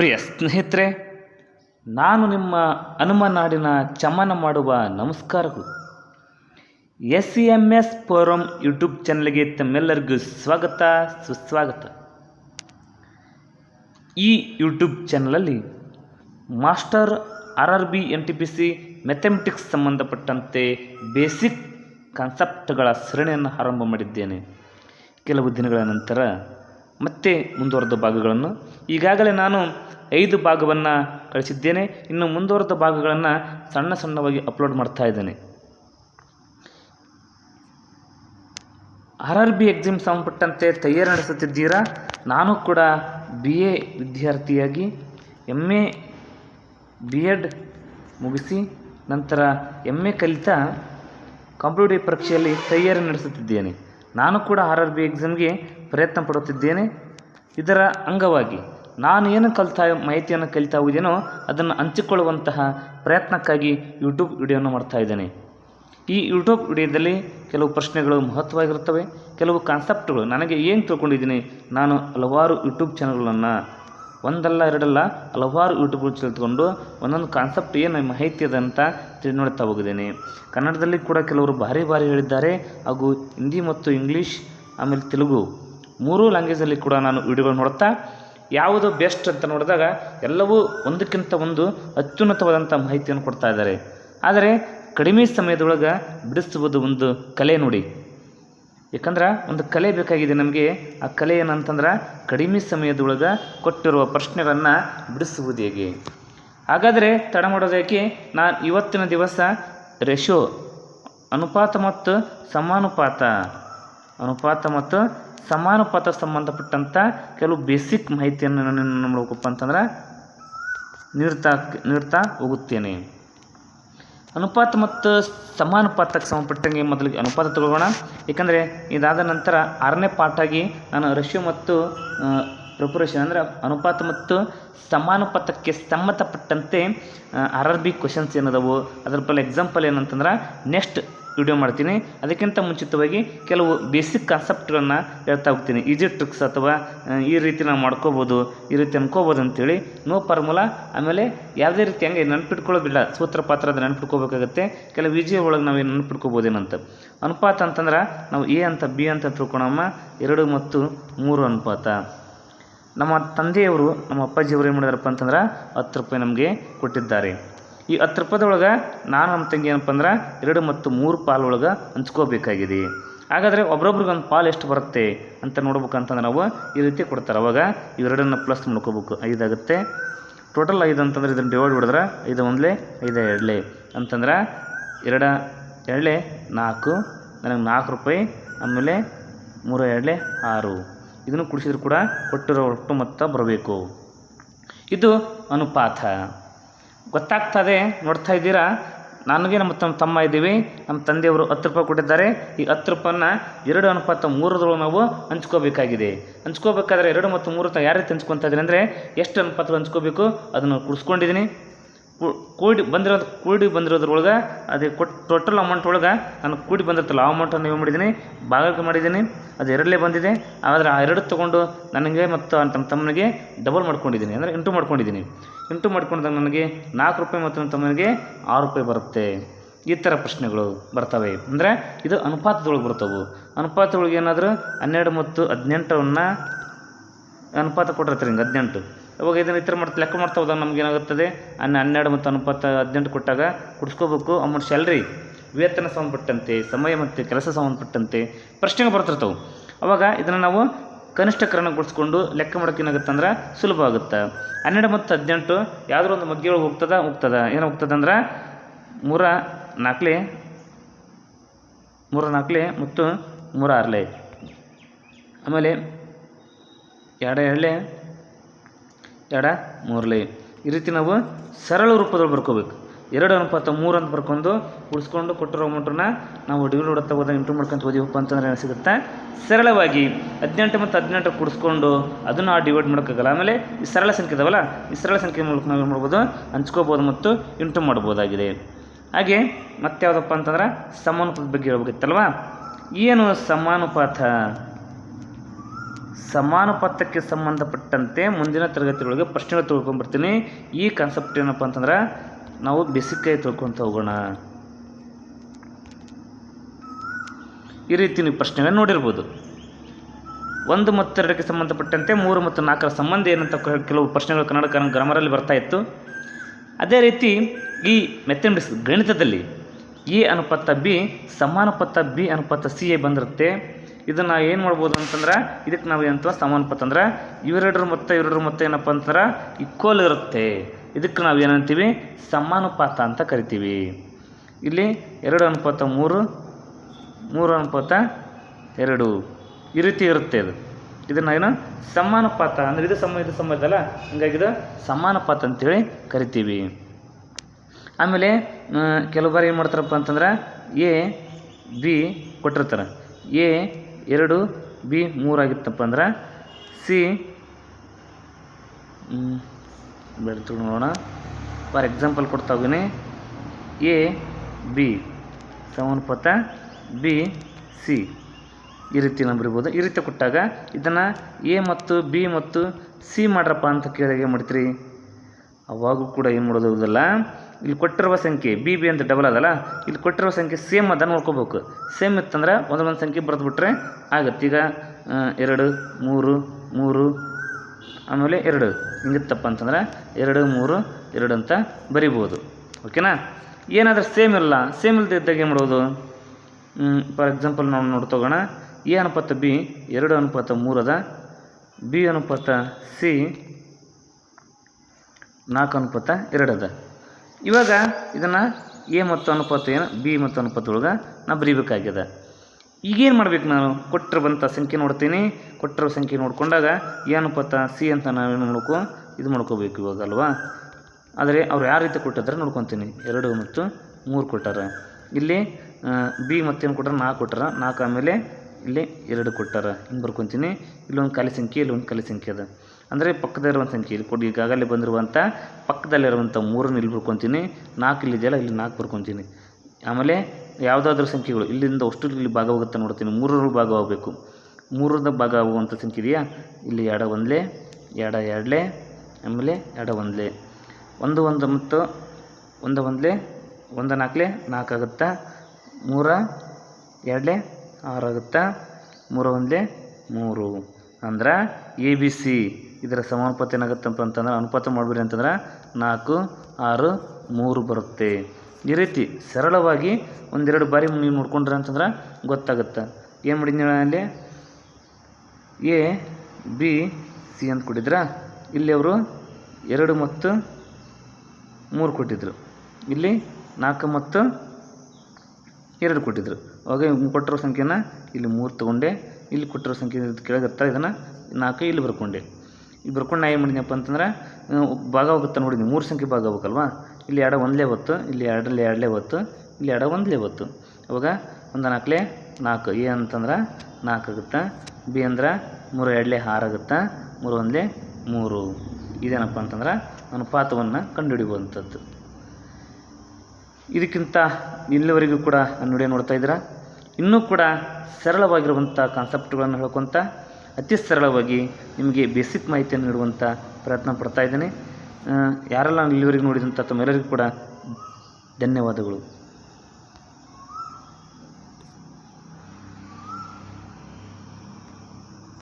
ಪ್ರಿಯ ಸ್ನೇಹಿತರೆ, ನಾನು ನಿಮ್ಮ ಹನುಮನಾಡಿನ ಚಮನ ಮಾಡುವ ನಮಸ್ಕಾರಗಳು. S C M S forum YouTube ಚಾನಲ್ಗೆ ತಮ್ಮೆಲ್ಲರಿಗೂ ಸ್ವಾಗತ, ಸುಸ್ವಾಗತ. ಈ ಯೂಟ್ಯೂಬ್ ಚಾನಲಲ್ಲಿ master R R B N T P C mathematics ಸಂಬಂಧಪಟ್ಟಂತೆ ಬೇಸಿಕ್ ಕಾನ್ಸೆಪ್ಟ್ಗಳ ಸರಣಿಯನ್ನು ಆರಂಭ ಮಾಡಿದ್ದೇನೆ. ಕೆಲವು ದಿನಗಳ ನಂತರ ಮತ್ತೆ ಮುಂದುವರೆದ ಭಾಗಗಳನ್ನು ಈಗಾಗಲೇ ನಾನು ಐದು ಭಾಗವನ್ನು ಕಳಿಸಿದ್ದೇನೆ. ಇನ್ನು ಮುಂದುವರೆದ ಭಾಗಗಳನ್ನು ಸಣ್ಣ ಸಣ್ಣವಾಗಿ ಅಪ್ಲೋಡ್ ಮಾಡ್ತಾ ಇದ್ದೇನೆ. ಆರ್ ಆರ್ ಬಿ ಎಕ್ಸಾಮ್ ಸಂಬಂಧಪಟ್ಟಂತೆ ತಯಾರಿ ನಡೆಸುತ್ತಿದ್ದೀರಾ? ನಾನು ಕೂಡ ಬಿ ಎ ವಿದ್ಯಾರ್ಥಿಯಾಗಿ ಎಂ ಎ ಬಿ ಎಡ್ ಮುಗಿಸಿ ನಂತರ ಎಂ ಎ ಕಲಿತಾ ಕಾಂಪಿಟೇಟಿವ್ ಪರೀಕ್ಷೆಯಲ್ಲಿ ತಯಾರಿ ನಡೆಸುತ್ತಿದ್ದೇನೆ. ನಾನು ಕೂಡ ಆರ್ ಆರ್ ಬಿ ಎಕ್ಸಾಮ್ಗೆ ಪ್ರಯತ್ನ ಪಡುತ್ತಿದ್ದೇನೆ. ಇದರ ಅಂಗವಾಗಿ ನಾನು ಏನು ಕಲಿತಾ ಮಾಹಿತಿಯನ್ನು ಕಲಿತಾ ಹೋಗಿದ್ದೇನೋ ಅದನ್ನು ಹಂಚಿಕೊಳ್ಳುವಂತಹ ಪ್ರಯತ್ನಕ್ಕಾಗಿ ಯೂಟ್ಯೂಬ್ ವಿಡಿಯೋನ ಮಾಡ್ತಾ ಇದ್ದೇನೆ. ಈ ಯೂಟ್ಯೂಬ್ ವಿಡಿಯೋದಲ್ಲಿ ಕೆಲವು ಪ್ರಶ್ನೆಗಳು ಮಹತ್ವವಾಗಿರುತ್ತವೆ, ಕೆಲವು ಕಾನ್ಸೆಪ್ಟ್ಗಳು ನನಗೆ ಏನು ತಿಳ್ಕೊಂಡಿದ್ದೀನಿ, ನಾನು ಹಲವಾರು ಯೂಟ್ಯೂಬ್ ಚಾನಲ್ಗಳನ್ನು ಒಂದಲ್ಲ ಎರಡಲ್ಲ ಹಲವಾರು ಯೂಟ್ಯೂಬ್ಗಳು ತಿಳ್ಕೊಂಡು ಒಂದೊಂದು ಕಾನ್ಸೆಪ್ಟ್ ಏನು ಮಾಹಿತಿ ಇದೆ ಅಂತ ತಿಳಿ ನೋಡ್ತಾ ಹೋಗಿದ್ದೇನೆ. ಕನ್ನಡದಲ್ಲಿ ಕೂಡ ಕೆಲವರು ಭಾರಿ ಭಾರಿ ಹೇಳಿದ್ದಾರೆ ಹಾಗೂ ಹಿಂದಿ ಮತ್ತು ಇಂಗ್ಲೀಷ್, ಆಮೇಲೆ ತೆಲುಗು, ಮೂರೂ ಲ್ಯಾಂಗ್ವೇಜಲ್ಲಿ ಕೂಡ ನಾನು ವಿಡಿಯೋಗಳು ನೋಡ್ತಾ ಯಾವುದು ಬೆಸ್ಟ್ ಅಂತ ನೋಡಿದಾಗ ಎಲ್ಲವೂ ಒಂದಕ್ಕಿಂತ ಒಂದು ಅತ್ಯುನ್ನತವಾದಂಥ ಮಾಹಿತಿಯನ್ನು ಕೊಡ್ತಾ ಇದ್ದಾರೆ. ಆದರೆ ಕಡಿಮೆ ಸಮಯದೊಳಗೆ ಬಿಡಿಸುವುದು ಒಂದು ಕಲೆ ನೋಡಿ. ಯಾಕಂದ್ರೆ ಒಂದು ಕಲೆ ಬೇಕಾಗಿದೆ ನಮಗೆ, ಆ ಕಲೆ ಏನಂತಂದ್ರೆ ಕಡಿಮೆ ಸಮಯದೊಳಗೆ ಕೊಟ್ಟಿರುವ ಪ್ರಶ್ನೆಗಳನ್ನು ಬಿಡಿಸುವುದು ಹೇಗೆ? ಹಾಗಾದರೆ ತಡ ಮಾಡೋದಕ್ಕೆ ನಾನು ಇವತ್ತಿನ ದಿವಸ ರೆಶೋ ಅನುಪಾತ ಮತ್ತು ಸಮಾನುಪಾತ. ಅನುಪಾತ ಮತ್ತು ಸಮಾನುಪಾತ ಸಂಬಂಧಪಟ್ಟಂಥ ಕೆಲವು ಬೇಸಿಕ್ ಮಾಹಿತಿಯನ್ನು ನಾನು ನೋಡ್ಬೇಕಪ್ಪ ಅಂತಂದ್ರೆ ನೀಡ್ತಾ ನೀಡ್ತಾ ಹೋಗುತ್ತೇನೆ. ಅನುಪಾತ ಮತ್ತು ಸಮಾನುಪಾತಕ್ಕೆ ಸಂಬಂಧಪಟ್ಟಂಗೆ ಮೊದಲಿಗೆ ಅನುಪಾತ ತಗೊಳ್ಳೋಣ ಏಕೆಂದರೆ ಇದಾದ ನಂತರ ಆರನೇ ಪಾಠಾಗಿ ನಾನು ರಶಿಯೋ ಮತ್ತು ಪ್ರಿಪರೇಷನ್ ಅಂದರೆ ಅನುಪಾತ ಮತ್ತು ಸಮಾನುಪಾತಕ್ಕೆ ಸಂಬಂಧಪಟ್ಟಂತೆ ಆರ್ ಆರ್ ಬಿ ಕ್ವಶನ್ಸ್ ಏನದವು? ಅದ್ರ ಪಲ್ಲ ಎಕ್ಸಾಂಪಲ್ ಏನಂತಂದ್ರೆ ನೆಕ್ಸ್ಟ್ ವಿಡಿಯೋ ಮಾಡ್ತೀನಿ. ಅದಕ್ಕಿಂತ ಮುಂಚಿತವಾಗಿ ಕೆಲವು ಬೇಸಿಕ್ ಕಾನ್ಸೆಪ್ಟ್ಗಳನ್ನು ಹೇಳ್ತಾ ಹೋಗ್ತೀನಿ. ಈಜಿ ಟ್ರಿಕ್ಸ್ ಅಥವಾ ಈ ರೀತಿ ನಾವು ಮಾಡ್ಕೋಬೋದು, ಈ ರೀತಿ ಅನ್ಕೋಬೋದು ಅಂತೇಳಿ ನೋ ಫಾರ್ಮುಲಾ ಆಮೇಲೆ ಯಾವುದೇ ರೀತಿ ಹಂಗೆ ನೆನ್ಪಿಟ್ಕೊಳ್ಳೋದಿಲ್ಲ. ಸೂತ್ರ ಪಾತ್ರದ ನೆನ್ಪಿಟ್ಕೋಬೇಕಾಗತ್ತೆ. ಕೆಲವು ಈಜಿ ಒಳಗೆ ನಾವು ಏನು ನೆನ್ಪಿಟ್ಕೋಬೋದೇನಂತ. ಅನುಪಾತ ಅಂತಂದ್ರೆ ನಾವು ಎ ಅಂತ ಬಿ ಅಂತ ತಿಳ್ಕೊಳಮ್ಮ. ಎರಡು ಮತ್ತು ಮೂರು ಅನುಪಾತ. ನಮ್ಮ ತಂದೆಯವರು, ನಮ್ಮ ಅಪ್ಪಾಜಿಯವರು ಏನು ಮಾಡಿದಾರಪ್ಪ ಅಂತಂದ್ರೆ ಹತ್ತು ರೂಪಾಯಿ ನಮಗೆ ಕೊಟ್ಟಿದ್ದಾರೆ. ಈ ಹತ್ತು ರೂಪಾಯಿದೊಳಗೆ ನಾನು ನಮ್ಮ ತಂಗಿ ಏನಪ್ಪ ಅಂದ್ರೆ ಎರಡು ಮತ್ತು ಮೂರು ಪಾಲು ಒಳಗೆ ಹಂಚ್ಕೋಬೇಕಾಗಿದೆ. ಹಾಗಾದರೆ ಒಬ್ರೊಬ್ರಿಗೆ ಒಂದು ಪಾಲು ಎಷ್ಟು ಬರುತ್ತೆ ಅಂತ ನೋಡ್ಬೇಕಂತಂದ್ರೆ ನಾವು ಈ ರೀತಿ ಕೊಡ್ತಾರೆ. ಅವಾಗ ಇವೆರಡನ್ನು ಪ್ಲಸ್ ಮಾಡ್ಕೋಬೇಕು. ಐದಾಗುತ್ತೆ ಟೋಟಲ್ ಐದು ಅಂತಂದ್ರೆ ಇದನ್ನು ಡಿವೈಡ್ ಹೊಡೆದ್ರೆ ಐದು ಒಂದಲೇ, ಐದು ಎರಡಲೇ ಅಂತಂದ್ರೆ ಎರಡ, ಎರಡಲೇ ನಾಲ್ಕು, ನನಗೆ ನಾಲ್ಕು ರೂಪಾಯಿ, ಆಮೇಲೆ ಮೂರು, ಎರಡಲೇ ಆರು. ಇದನ್ನು ಕುಡಿಸಿದ್ರು ಕೂಡ ಕೊಟ್ಟಿರೋ ಒಟ್ಟು ಮೊತ್ತ ಬರಬೇಕು. ಇದು ಅನುಪಾತ. ಗೊತ್ತಾಗ್ತದೆ, ನೋಡ್ತಾ ಇದ್ದೀರಾ? ನನಗೆ ನಮ್ಮ ತಮ್ಮ ತಮ್ಮ ಇದ್ದೀವಿ. ನಮ್ಮ ತಂದೆಯವರು ಹತ್ತು ರೂಪಾಯಿ ಕೊಟ್ಟಿದ್ದಾರೆ. ಈ ಹತ್ತು ರೂಪಾಯನ್ನ ಎರಡು ಅನುಪಾತ ಮೂರರೊಳಗೆ ನಾವು ಹಂಚ್ಕೋಬೇಕಾಗಿದೆ. ಹಂಚ್ಕೋಬೇಕಾದ್ರೆ ಎರಡು ಮತ್ತು ಮೂರು ಯಾವ ರೀತಿ ಹಂಚ್ಕೊತಾ ಇದ್ದೀನಿ ಅಂದರೆ ಎಷ್ಟು ಅನುಪಾತ ಹಂಚ್ಕೋಬೇಕು? ಅದನ್ನು ಕುಡಿಸ್ಕೊಂಡಿದ್ದೀನಿ. ಕೂಡಿ ಬಂದಿರೋದು ಕೂಡಿ ಬಂದಿರೋದ್ರೊಳಗೆ ಅದೇ ಕೊಟ್ಟು ಟೋಟಲ್ ಅಮೌಂಟ್ ಒಳಗೆ ನಾನು ಕೂಡಿ ಬಂದಿರ್ತಲ್ಲ, ಆ ಅಮೌಂಟನ್ನು ಏನು ಮಾಡಿದ್ದೀನಿ ಭಾಗಕ್ಕೆ ಮಾಡಿದ್ದೀನಿ ಅದು ಎರಡಲೇ ಬಂದಿದೆ, ಆದರೆ ಆ ಎರಡು ತೊಗೊಂಡು ನನಗೆ ಮತ್ತು ನಮ್ಮ ತಮ್ಮನಿಗೆ ಡಬಲ್ ಮಾಡ್ಕೊಂಡಿದ್ದೀನಿ ಅಂದರೆ ಇಂಟು ಮಾಡ್ಕೊಂಡಿದ್ದೀನಿ ಇಂಟು ಮಾಡ್ಕೊಂಡಾಗ ನನಗೆ ನಾಲ್ಕು ರೂಪಾಯಿ ಮತ್ತು ನನ್ನ ತಮ್ಮನಿಗೆ ಆರು ರೂಪಾಯಿ ಬರುತ್ತೆ. ಈ ಥರ ಪ್ರಶ್ನೆಗಳು ಬರ್ತವೆ. ಅಂದರೆ ಇದು ಅನುಪಾತದೊಳಗೆ ಬರ್ತವೆ. ಅನುಪಾತದೊಳಗೆ ಏನಾದರೂ ಹನ್ನೆರಡು ಮತ್ತು ಹದಿನೆಂಟನ್ನು ಅನುಪಾತ ಕೊಟ್ಟಿರ್ತಾರೆ ಹಿಂಗೆ, ಹದಿನೆಂಟು. ಅವಾಗ ಇದನ್ನು ಈ ಥರ ಮಾಡ್ತಾ, ಲೆಕ್ಕ ಮಾಡ್ತಾ ಹೋದಾಗ ನಮ್ಗೆ ಏನಾಗುತ್ತದೆ ಅನ್ನ ಹನ್ನೆರಡು ಮತ್ತು ಅನುಪಾತ ಹದಿನೆಂಟು ಕೊಟ್ಟಾಗ ಕುಡಿಸ್ಕೋಬೇಕು. ಅಮೌಂಟ್ ಸ್ಯಾಲ್ರಿ ವೇತನ ಸಂಬಂಧಪಟ್ಟಂತೆ, ಸಮಯ ಮತ್ತು ಕೆಲಸ ಸಂಬಂಧಪಟ್ಟಂತೆ ಪ್ರಶ್ನೆಗಳು ಬರ್ತಿರ್ತವೆ. ಅವಾಗ ಇದನ್ನು ನಾವು ಕನಿಷ್ಠಕರಣಗೊಳಿಸ್ಕೊಂಡು ಲೆಕ್ಕ ಮಾಡೋಕೆ ಏನಾಗುತ್ತೆ ಅಂದ್ರೆ ಸುಲಭ ಆಗುತ್ತೆ? ಹನ್ನೆರಡು ಮತ್ತು ಹದಿನೆಂಟು ಯಾವುದೋ ಒಂದು ಮಗ್ಗೆ ಒಳಗೆ ಹೋಗ್ತದ ಹೋಗ್ತದ. ಏನು ಹೋಗ್ತದೆ ಅಂದ್ರೆ ಮೂರ ನಾಲ್ಕಲೆ ಮೂರ ನಾಲ್ಕಲೆ ಮತ್ತು ಮೂರ ಆರಲೆ. ಆಮೇಲೆ ಎರಡು ಎರಡಲೆ ಎಡ, ಮೂರಲಿ. ಈ ರೀತಿ ನಾವು ಸರಳ ರೂಪದಲ್ಲಿ ಬರ್ಕೋಬೇಕು. ಎರಡು ಅನುಪಾತ ಮೂರು ಅಂತ ಬರ್ಕೊಂಡು ಉಳಿಸ್ಕೊಂಡು ಕೊಟ್ಟಿರೋ ಅಮೌಂಟನ್ನ ನಾವು ಡಿವಿಡ್ ಹೊಡುತ್ತಾ ಹೋದಾಗ ಇಂಟು ಮಾಡ್ಕೊಂತ ಹೋದಿವಪ್ಪ ಅಂತಂದ್ರೆ ಏನು ಸಿಗುತ್ತೆ? ಸರಳವಾಗಿ ಹದಿನೆಂಟು ಮತ್ತು ಹದಿನೆಂಟು ಕೂಡಿಸ್ಕೊಂಡು ಅದನ್ನು ಡಿವೈಡ್ ಮಾಡೋಕ್ಕಾಗಲ್ಲ. ಆಮೇಲೆ ಈ ಸರಳ ಸಂಖ್ಯೆ ಇದಾವಲ್ಲ, ಈ ಸರಳ ಸಂಖ್ಯೆ ಮೂಲಕ ನಾವು ಏನು ಮಾಡ್ಬೋದು? ಹಂಚ್ಕೋಬೋದು ಮತ್ತು ಇಂಟು ಮಾಡ್ಬೋದಾಗಿದೆ ಹಾಗೆ ಮತ್ತೆ ಯಾವುದಪ್ಪ ಅಂತಂದ್ರೆ ಸಮಾನುಪಾತದ ಬಗ್ಗೆ ಹೇಳ್ಬೇಕಿತ್ತಲ್ವ? ಏನು ಸಮಾನುಪಾತ? ಸಮಾನುಪಾತಕ್ಕೆ ಸಂಬಂಧಪಟ್ಟಂತೆ ಮುಂದಿನ ತರಗತಿಗಳಿಗೆ ಪ್ರಶ್ನೆಗಳು ತಿಳ್ಕೊಂಬರ್ತೀನಿ ಈ ಕಾನ್ಸೆಪ್ಟ್ ಏನಪ್ಪ ಅಂತಂದ್ರೆ ನಾವು ಬೇಸಿಕ್ಕಾಗಿ ತಿಳ್ಕೊತ ಹೋಗೋಣ. ಈ ರೀತಿ ನೀವು ಪ್ರಶ್ನೆಗಳನ್ನ ನೋಡಿರ್ಬೋದು. ಒಂದು ಮತ್ತು ಎರಡಕ್ಕೆ ಸಂಬಂಧಪಟ್ಟಂತೆ ಮೂರು ಮತ್ತು ನಾಲ್ಕರ ಸಂಬಂಧ ಏನಂತ ಕೆಲವು ಪ್ರಶ್ನೆಗಳು ಕನ್ನಡ ಗ್ರಾಮರಲ್ಲಿ ಬರ್ತಾ ಇತ್ತು. ಅದೇ ರೀತಿ ಈ ಮೆಥಮೆಟಿಕ್ಸ್ ಗಣಿತದಲ್ಲಿ ಎ ಅನುಪಾತ ಬಿ ಸಮಾನುಪಾತ ಬಿ ಅನುಪಾತ ಸಿ ಎ ಬಂದಿರುತ್ತೆ. ಇದನ್ನು ಏನು ಮಾಡ್ಬೋದು ಅಂತಂದ್ರೆ ಇದಕ್ಕೆ ನಾವು ಏನಂತ ಸಮಾನುಪಾತ ಅಂದ್ರೆ, ಇವೆರಡರ ಮೊತ್ತ ಇವೆರಡರ ಮೊತ್ತ ಏನಪ್ಪ ಅಂತಂದ್ರೆ ಇಕ್ವಲ್ ಇರುತ್ತೆ. ಇದಕ್ಕೆ ನಾವು ಏನಂತೀವಿ ಸಮಾನುಪಾತ ಅಂತ ಕರಿತೀವಿ. ಇಲ್ಲಿ ಎರಡು ಅನುಪಾತ ಮೂರು ಮೂರು ಅನುಪಾತ ಎರಡು. ಈ ರೀತಿ ಇರುತ್ತೆ ಅದು ಇದನ್ನು ಏನು? ಸಮಾನುಪಾತ. ಅಂದರೆ ಇದು ಸಮ ಇದು ಸಮ ಇದಲ್ಲ? ಹಂಗಾಗಿ ಇದು ಸಮಾನುಪಾತ ಅಂತೇಳಿ ಕರಿತೀವಿ. ಆಮೇಲೆ ಕೆಲವು ಬಾರಿ ಏನು ಮಾಡ್ತಾರಪ್ಪ ಅಂತಂದ್ರೆ, ಎ, ಬಿ ಕೊಟ್ಟಿರ್ತಾರೆ. ಎ ಎರಡು ಬಿ ಮೂರಾಗಿತ್ತಪ್ಪ ಅಂದ್ರೆ ಸಿ. ಬೇಡ ನೋಡೋಣ. ಫಾರ್ ಎಕ್ಸಾಂಪಲ್ ಕೊಡ್ತಾ ಹೋಗಿನಿ ಎ, ಬಿ. ಸಮಾನುಪಾತ ಬಿ, ಸಿ. ಈ ರೀತಿ ನಾವು ಬರಿಬೋದು ಈ ರೀತಿ ಕೊಟ್ಟಾಗ ಇದನ್ನು ಎ ಮತ್ತು ಬಿ ಮತ್ತು ಸಿ ಮಾಡ್ರಪ್ಪ ಅಂತ ಕೇಳಿದಾಗ ಏನು ಮಾಡ್ತೀರಿ. ಅವಾಗೂ ಕೂಡ ಏನು ಮಾಡೋದಿಲ್ಲ ಇಲ್ಲಿ ಕೊಟ್ಟಿರುವ ಸಂಖ್ಯೆ ಬಿ ಬಿ ಅಂತ ಡಬಲ್ ಅದಲ್ಲ? ಇಲ್ಲಿ ಕೊಟ್ಟಿರುವ ಸಂಖ್ಯೆ ಸೇಮ್ ಅದ ನೋಡ್ಕೋಬೇಕು. ಸೇಮ್ ಇತ್ತಂದ್ರೆ ಒಂದೊಂದು ಸಂಖ್ಯೆ ಬರೆದ್ಬಿಟ್ರೆ ಆಗುತ್ತೆ. ಈಗ ಎರಡು, ಮೂರು ಮೂರು, ಆಮೇಲೆ ಎರಡು. ಹಿಂಗಿತ್ತಪ್ಪ ಅಂತಂದ್ರೆ ಎರಡು, ಮೂರು, ಎರಡು ಅಂತ ಬರಿಬೋದು. ಓಕೆನಾ? ಏನಾದರೂ ಸೇಮ್ ಇಲ್ಲ ಸೇಮ್ ಇಲ್ಲದೆ ಇದ್ದಾಗ ಏನು ಮಾಡೋದು? ಫಾರ್ ಎಕ್ಸಾಂಪಲ್ ನಾವು ನೋಡಿ ತಗೋಣ. ಎ ಅನುಪಾತ ಬಿ ಎರಡು ಅನುಪಾತ ಮೂರದ ಬಿ ಅನುಪಾತ ಸಿ ನಾಲ್ಕು ಅನುಪಾತ ಎರಡದ ಇವಾಗ ಇದನ್ನು ಎ ಮತ್ತು ಅನುಪಾತ ಏನು, ಬಿ ಮತ್ತು ಅನುಪಾತ ಒಳಗೆ ನಾ ಬರೀಬೇಕಾಗ್ಯದ. ಈಗೇನು ಮಾಡ್ಬೇಕು ನಾನು? ಕೊಟ್ಟಿರುವಂಥ ಸಂಖ್ಯೆ ನೋಡ್ತೀನಿ. ಕೊಟ್ಟಿರೋ ಸಂಖ್ಯೆ ನೋಡ್ಕೊಂಡಾಗ ಎ ಅನುಪಾತ, ಸಿ ಅಂತ ನಾವೇನು ಮಾಡ್ಕೋ ಇದು ಮಾಡ್ಕೋಬೇಕು ಇವಾಗ ಅಲ್ವಾ? ಆದರೆ ಅವ್ರು ಯಾವ ರೀತಿ ಕೊಟ್ಟಿದ್ದಾರೆ ನೋಡ್ಕೊತೀನಿ. ಎರಡು ಮತ್ತು ಮೂರು ಕೊಟ್ಟಾರ. ಇಲ್ಲಿ ಬಿ ಮತ್ತೇನು ಕೊಟ್ಟಾರ? ನಾಲ್ಕು ಕೊಟ್ಟಾರ. ನಾಲ್ಕು ಆಮೇಲೆ ಇಲ್ಲಿ ಎರಡು ಕೊಟ್ಟಾರ. ಹಿಂಗೆ ಬರ್ಕೊತೀನಿ. ಇಲ್ಲೊಂದು ಖಾಲಿ ಸಂಖ್ಯೆ, ಇಲ್ಲೊಂದು ಖಾಲಿ ಸಂಖ್ಯೆ ಅದ. ಅಂದರೆ ಪಕ್ಕದಲ್ಲಿರುವಂಥ ಸಂಖ್ಯೆ ಇಲ್ಲಿ ಕೊಡಿ. ಈಗಾಗಲೇ ಬಂದಿರುವಂಥ ಪಕ್ಕದಲ್ಲಿರುವಂಥ ಮೂರನ್ನು ಇಲ್ಲಿ ಬರ್ಕೊತೀನಿ ನಾಲ್ಕು ಇಲ್ಲಿದೆಯಲ್ಲ ಇಲ್ಲಿ ನಾಲ್ಕು ಬರ್ಕೊತೀನಿ ಆಮೇಲೆ ಯಾವುದಾದ್ರೂ ಸಂಖ್ಯೆಗಳು, ಇಲ್ಲಿಂದ ಅಷ್ಟು ಇಲ್ಲಿ ಭಾಗವಾಗುತ್ತೆ ನೋಡ್ತೀನಿ. ಮೂರರ ಭಾಗವಾಗಬೇಕು. ಮೂರರ ಭಾಗ ಆಗುವಂಥ ಸಂಖ್ಯೆ ಇದೆಯಾ? ಇಲ್ಲಿ ಎಡ ಒಂದಲೇ, ಎಡ ಎರಡಲೇ, ಆಮೇಲೆ ಎಡ ಒಂದಲೇ. ಒಂದು ಒಂದು ಮತ್ತು ಒಂದು ಒಂದಲೇ, ಒಂದು ನಾಲ್ಕಲೇ, ನಾಲ್ಕು ಆಗುತ್ತಾ? ಮೂರ, ಎರಡಲೇ, ಆರು ಆಗುತ್ತಾ? ಮೂರ ಒಂದಲೇ, ಮೂರು. ಅಂದ್ರೆ ಎ ಬಿ ಸಿ ಇದರ ಸಮಾನುಪಾತ ಏನಾಗುತ್ತಪ್ಪ ಅಂತಂದ್ರೆ ಅನುಪಾತ ಮಾಡಿಬಿಡಿ ಅಂತಂದ್ರೆ ನಾಲ್ಕು, ಆರು, ಮೂರು ಬರುತ್ತೆ. ಈ ರೀತಿ ಸರಳವಾಗಿ ಒಂದೆರಡು ಬಾರಿ ನೀವು ನೋಡ್ಕೊಂಡ್ರೆ ಅಂತಂದ್ರೆ ಗೊತ್ತಾಗುತ್ತೆ. ಏನು ಮಾಡಿದ್ದೀನಿ ಅಲ್ಲಿ? ಎ, ಬಿ, ಸಿ ಅಂತ ಕೊಟ್ಟಿದ್ರ? ಇಲ್ಲಿ ಅವರು ಎರಡು ಮತ್ತು ಮೂರು ಕೊಟ್ಟಿದ್ದರು ಇಲ್ಲಿ ನಾಲ್ಕು ಮತ್ತು ಎರಡು ಕೊಟ್ಟಿದ್ದರು ಅವಾಗ ಕೊಟ್ಟಿರೋ ಸಂಖ್ಯೆನ ಇಲ್ಲಿ ಮೂರು ತೊಗೊಂಡೆ. ಇಲ್ಲಿ ಕೊಟ್ಟಿರೋ ಸಂಖ್ಯೆ ಕೆಳಗೆ ಕೆಳಗತ್ತ ಇದನ್ನು ನಾಲ್ಕು ಇಲ್ಲಿ ಬರ್ಕೊಂಡೆ. ಇಲ್ಲಿ ಬರ್ಕೊಂಡು ನಾ ಏನು ಮಾಡಿದ್ನಪ್ಪ ಅಂತಂದ್ರೆ ಭಾಗ ಹೋಗುತ್ತೆ ನೋಡಿದ್ನಿ. ಮೂರು ಸಂಖ್ಯೆ ಭಾಗ ಹೋಗ್ಬೇಕಲ್ವಾ? ಇಲ್ಲಿ ಎರಡು ಒಂದಲೇ ಒತ್ತು ಇಲ್ಲಿ ಎರಡಲ್ಲಿ ಎರಡಲೇ ಹೊತ್ತು, ಇಲ್ಲಿ ಎಡ ಒಂದಲೇ ಒತ್ತು ಅವಾಗ ಒಂದು ನಾಲ್ಕಲೆ ನಾಲ್ಕು. ಎ ಅಂತಂದ್ರೆ ನಾಲ್ಕು ಆಗುತ್ತೆ. ಬಿ ಅಂದ್ರೆ ಮೂರು ಎರಡಲೆ ಆರು ಆಗುತ್ತೆ. ಮೂರು ಒಂದಲೇ ಮೂರು. ಇದೇನಪ್ಪ ಅಂತಂದ್ರೆ ಅನುಪಾತವನ್ನು ಕಂಡುಹಿಡಿಯುವಂಥದ್ದು. ಇದಕ್ಕಿಂತ ಇಲ್ಲಿವರೆಗೂ ಕೂಡ ನಾನು ವಿಡಿಯೋ ನೋಡ್ತಾ ಇದ್ದೀರಾ? ಇನ್ನೂ ಕೂಡ ಸರಳವಾಗಿರುವಂಥ ಕಾನ್ಸೆಪ್ಟ್ಗಳನ್ನು ಹೇಳ್ಕೊತ ಅತಿ ಸರಳವಾಗಿ ನಿಮಗೆ ಬೇಸಿಕ್ ಮಾಹಿತಿಯನ್ನು ನೀಡುವಂಥ ಪ್ರಯತ್ನ ಪಡ್ತಾ ಇದ್ದೇನೆ. ಯಾರೆಲ್ಲ ಇಲ್ಲಿವರೆಗೂ ನೋಡಿದಂಥ ತಮ್ಮೆಲ್ಲರಿಗೂ ಕೂಡ ಧನ್ಯವಾದಗಳು.